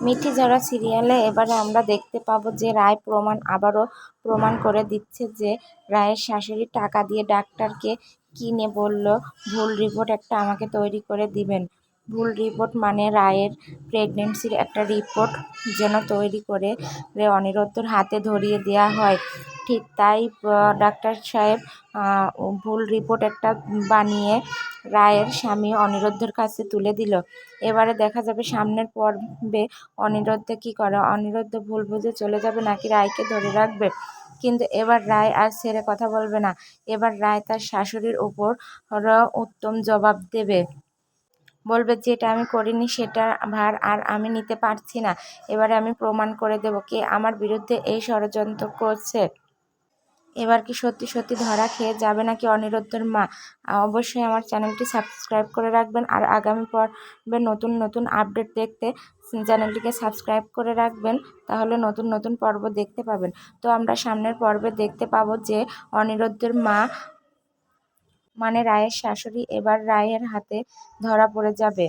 মিঠি ঝরা সিরিয়ালে এবারে আমরা দেখতে পাবো যে রায় প্রমাণ আবারও প্রমাণ করে দিচ্ছে যে রায়ের শাশুড়ি টাকা দিয়ে ডাক্তারকে কিনে বলল, ভুল রিপোর্ট একটা আমাকে তৈরি করে দিবেন। ভুল রিপোর্ট মানে রায়ের প্রেগনেন্সির একটা রিপোর্ট যেন তৈরি করে অনিরুদ্ধর হাতে ধরিয়ে দেওয়া হয়। ঠিক তাই ডাক্তার সাহেব ভুল রিপোর্ট একটা বানিয়ে রায়ের স্বামী অনিরুদ্ধের কাছে তুলে দিল। এবারে দেখা যাবে সামনের পর্বে অনিরুদ্ধ কী করে? অনিরুদ্ধ ভুল বুঝে চলে যাবে নাকি রায়কে ধরে রাখবে? কিন্তু এবার রায় আর ছেড়ে কথা বলবে না। এবার রায় তার শাশুড়ির উপর উত্তম জবাব দেবে। বলবে, যেটা আমি করিনি সেটা ভার আর আমি নিতে পারছি না। এবারে আমি প্রমাণ করে দেব কে আমার বিরুদ্ধে এই ষড়যন্ত্র করছে। এবার কি সত্যি সত্যি ধরা খেয়ে যাবে নাকি অনিরুদ্ধর মা? অবশ্যই আমার চ্যানেলটি সাবস্ক্রাইব করে রাখবেন আর আগামী পর্বে নতুন নতুন আপডেট দেখতে চ্যানেলটিকে সাবস্ক্রাইব করে রাখবেন, তাহলে নতুন নতুন পর্ব দেখতে পাবেন। তো আমরা সামনের পর্বে দেখতে পাবো যে অনিরুদ্ধের মা মানে রায়ের শাশুড়ি এবার রায়ের হাতে ধরা পড়ে যাবে।